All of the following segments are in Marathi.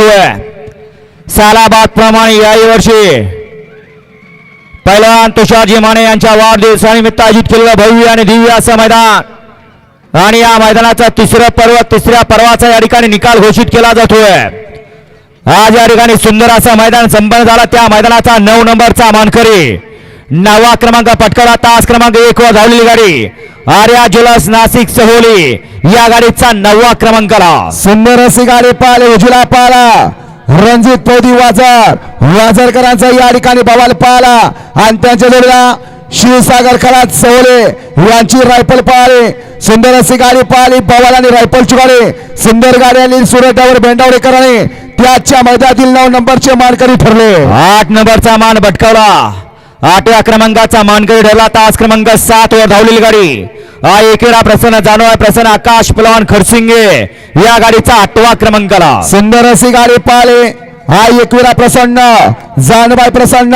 जातोय सालाबाद प्रमाणे याही वर्षी पैलवान तुषारजी माने यांच्या वाढदिवसानिमित्त आयोजित केलेलं भव्य आणि दिव्य असं मैदान. आणि या मैदानाचा तिसरं पर्व तिसऱ्या पर्वाचा या ठिकाणी निकाल घोषित केला जातोय. आज या ठिकाणी सुंदर असं मैदान संपन्न झाला. त्या मैदानाचा नऊ नंबरचा मानकरी नववा क्रमांक पटकवला. तास क्रमांक एक वर धावलेली गाडी. आर्या ज्वेलर्स नाशिक सहोली. या गाडीचा नववा क्रमांकाला. सुंदर अशी गाडी पाहिले उजला पाला रणजित पौदी वाजर. वाजरकरांचा या ठिकाणी बवाल पाला आणि त्यांच्या जोडीला शिवसागर खरात सवले यांची रायफल पाहिली. सुंदर अशी गाडी पाहिली बवाल आणि रायफलची गाडी. सुंदर गाडी आणि सुरटावर बेंडावडेकरांनी त्याच्या मैदानातील नऊ नंबरचे मानकरी ठरले. आठ नंबरचा मान भटकावला. आठव्या क्रमांकाचा मानकरी ठरला. तास क्रमांक सात वर धावलेली गाडी. हा एकेरा प्रसन्न जानोय प्रसन्न आकाश पलवान खरसिंगे या गाडीचा आठवा क्रमांकाला. सुंदर अशी गाडी पाहिले. हा एकविरा प्रसन्न जानबाई प्रसन्न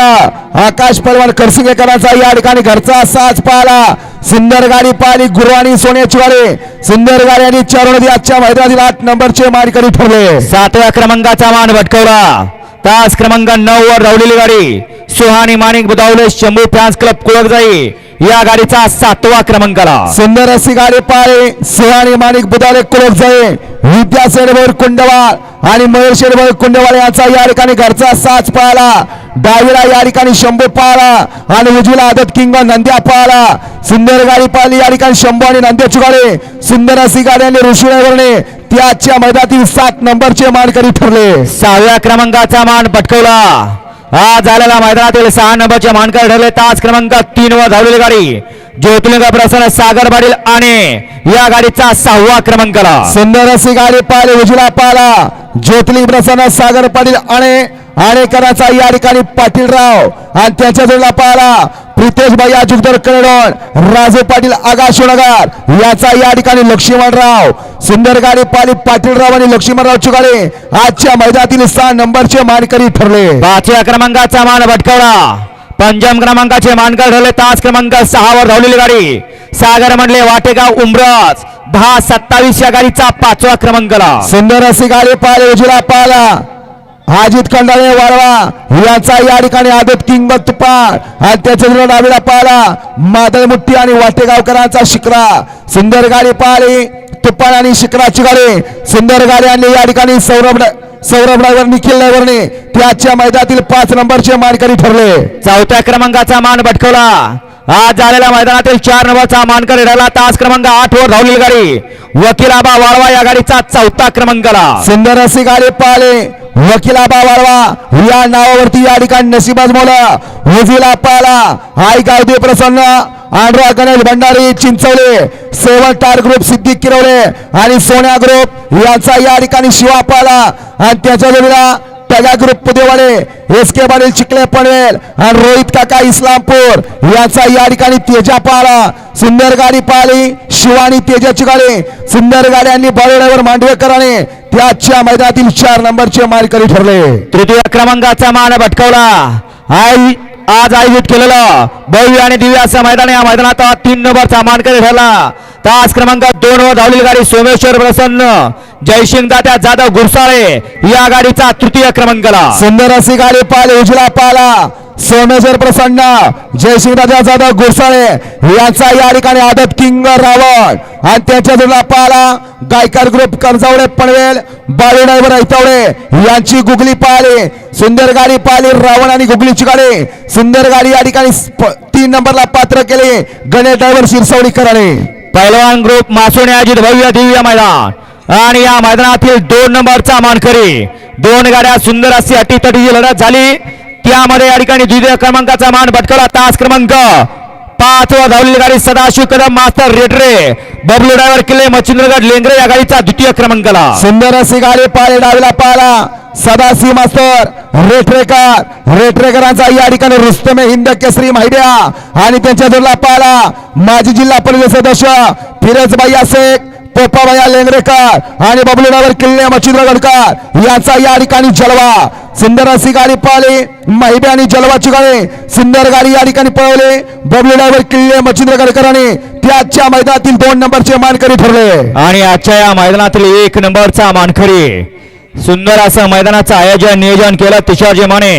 आकाश परवान करसिंगेकरांचा या ठिकाणी घरचा साज पाहिला. सुंदर गाडी पाहिली गुरुवाणी सोन्याची गाडी. सुंदर गाडी आणि चारोनदी आजच्या मैदानातील आठ नंबरचे मानकरी ठरले. सातव्या क्रमांकाचा मान भटकवला. तास क्रमांक नऊ वर धावलेली गाडी. सुहानी माणिक बुधावले शंभू फॅन्स क्लब कुळक जाई या गाडीचा सातवा क्रमांकाला. सुंदर अशी गाडी पाहिली सुहाणी माणिक बुधाले कुलक जाई विद्या शेडभर कुंडवाळ आणि मयूर शेडभर कुंडवाळ यांचा या ठिकाणी घरचा साज पाहिला डावीला या ठिकाणी शंभू पाहिला आणि उजवीला आदत किंग नंद्या पाहिला सुंदर गाडी पाहिली या ठिकाणी शंभू आणि नंद्याची गाडी. सुंदर अशी गाडी आणि ऋषीनगरने त्याच्या मैदानातील सात नंबरचे मानकरी ठरले. सहाव्या क्रमांकाचा मान पटकवला. आज झालेला मैदानातील सहा नंबरचे मानकर ठरले. तास क्रमांक तीन वर धावलेली गाडी ज्योतिलिंग प्रसन्न सागर पाटील आणि या गाडीचा सहावा क्रमांकाला. सुंदर अशी गाडी पाहिली उजला पाला ज्योतिलिंग प्रसन्न सागर पाटील आणि आणेकरांचा या ठिकाणी पाटीलराव आणि त्याच्या जोडला पाहिला प्रितेश भैया जुगदर करेडोन राजू पाटील आगा शिवनगर याचा या ठिकाणी लक्ष्मणराव सुंदर गाडी पाहिली पाटीलराव आणि लक्ष्मणरावची गाडी आजच्या मैदानातील सहा नंबरचे मानकरी ठरले. पाचव्या क्रमांकाचा मान भटकवला. पंचम क्रमांकाचे मानकर ठरले. तास क्रमांक सहा वर धावलेली गाडी. सागर म्हणले वाटेगाव उमरस दहा सत्तावीस या गाडीचा पाचवा क्रमांकाला. सुंदर अशी गाडी पाहिली उजला पाहिला अजित खंडाळे वाढवा याचा या ठिकाणी आदत किंग तुपार आणि त्याच्या विरोधात डावीला पाहिला मादळ मुठ्ठी आणि वाटेगावकरांचा शिकरा. सुंदर गाडी पाहिली तुपार आणि शिकराची गाडी. सुंदर गाडी आणली या ठिकाणी सौरभ सौरभ ड्रायव्हर निखिल ड्रायव्हरने त्याच्या मैदानातील पाच नंबरचे मानकरी ठरले. चौथ्या क्रमांकाचा मान भटकवला. आज झालेल्या मैदानातील चार नंबरचा मानकर ठरला. तास क्रमांक आठ वर धावलेली गाडी. वकिलाबा वाळवा या गाडीचा चौथा क्रमांकाला. सुंदर अशी गाडी पाहिले वकिलाबा वाळवा या नावावरती या ठिकाणी नशिबाज मोला उजवीला पाला. आई गावदे प्रसन्न. Andhra Ganesh Bhandari Chinchwale seven star group Siddhi Kirwale आणि सोन्या ग्रुप यांचा या ठिकाणी शिवा पाला. आणि त्याच्या जोडीला टगा ग्रुप पुदेवाले एस के पाटील चिखले पनवेल आणि रोहित काका इस्लामपूर यांचा या ठिकाणी तेजा पाला. सुंदर गाडी पाहिली शिवानी तेजाची गाडी. सुंदर गाड्यांनी आणि बरोड्यावर त्याच्या मैदानातील चार नंबरचे मानकरी ठरले. तृतीय क्रमांकाचा मान भटकवला. आई आज आयोजित केलेलं भव्य आणि दिव्य असं मैदान या मैदानात तीन नंबरचा मानकरी ठरला. तास क्रमांक दोन वर धावलेली गाडी सोमेश्वर प्रसन्न जयसिंग दात्या जाधव गुरसाळे या गाडीचा तृतीय क्रमांकाला. सुंदर अशी गाडी पाल उजला पाला सोमेश्वर प्रसन्न जयसिंग दादा जाधव गुरसाळे यांचा या ठिकाणी आदत किंग रावण. आणि त्याच्या जोडला पाला गायकर ग्रुप कर्जावडे पनवेल बाळू डायव्हर ऐतावळे यांची गुगली पाहिली. सुंदर गाडी पाहिली रावण आणि गुगलीची गाडी. सुंदर गाडी या ठिकाणी तीन नंबरला पात्र केले. गणेश ड्रायव्हर कराणे पैलवान ग्रुप मासून आयोजित भव्य दिव्य मैदान. आणि या मैदानातील दोन नंबरचा मानकरी दोन गाड्या सुंदर अशी अटीतटीची लढत झाली. त्यामध्ये या ठिकाणी द्वितीय क्रमांकाचा मान भटकवला. तास क्रमांक पाच व धावलेली गाडी सदाशिव कदम मास्तर रेटरे बबलू ड्रायव्हर किल्ले मच्छिंद्रगड लेंगरे या गाडीचा द्वितीय क्रमांकाला. सुंदर अशी गाडी पाहिले डावीला पाहिला सदाशिव मास्तर रेटरेकर रेटरेकरांचा या ठिकाणी रुस्तमे हिंद केसरी माहिड्या आणि त्यांच्या जोडला पाहिला माजी जिल्हा परिषद सदस्य फिरजबाई असेक पोपाबाया लेंगरेकर आणि बबलूनगर किल्ले मच्छिंद्रगडकर यांचा या ठिकाणी जलवा. सुंदर अशी गाडी पाहिली माहिबे आणि जलवाची गाडी सुंदर गाडी या ठिकाणी पळवली. बबलूनगर ड्रायव्हर किल्ले मच्छिंद्रगडकरांनी त्याच्या मैदानातील दोन नंबरचे मानकरी ठरले. आणि आजच्या या मैदानातील एक नंबरचा मानकरी सुंदर असं मैदानाचं आयोजन नियोजन केलं तुषार माने.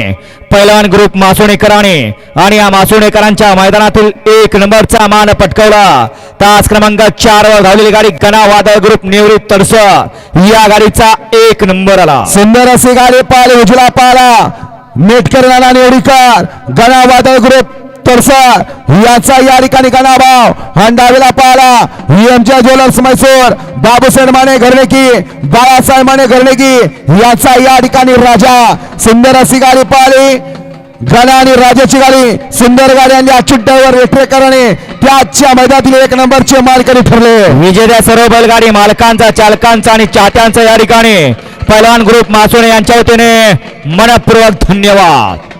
पैलवान ग्रुप मासुणेकरांनी आणि या मासुणेकरांच्या मैदानातील एक नंबरचा मान पटकवला. तास क्रमांक चार वर धावलेली गाडी गणा वादळ ग्रुप निवृत्त तडस. या गाडीचा एक नंबर आला. सुंदर असे गाडी पाल उजला पाला मेटकर नाना निवडीकर गणा वादळ ग्रुप तरसर याचा या ठिकाणी गणाभाव. आणि डावीला पाहिला एमच्या ज्वेलर्स मैसूर बाबूसाहेब माने घरनेकी बाळासाहेब माने घरनेकी याचा या ठिकाणी राजा. सुंदर अशी गाडी पाहिली. गणा आणि राजाची गाडी सुंदर गाडी आणि अच्युत करणे. त्याच्या मैदानातील एक नंबरचे मालकरी ठरले. विजेत्या सर्व बैलगाडी मालकांचा चालकांचा आणि चाहत्यांचा या ठिकाणी. पहलवान ग्रुप मासोणे यांच्या वतीने मनपूर्वक धन्यवाद.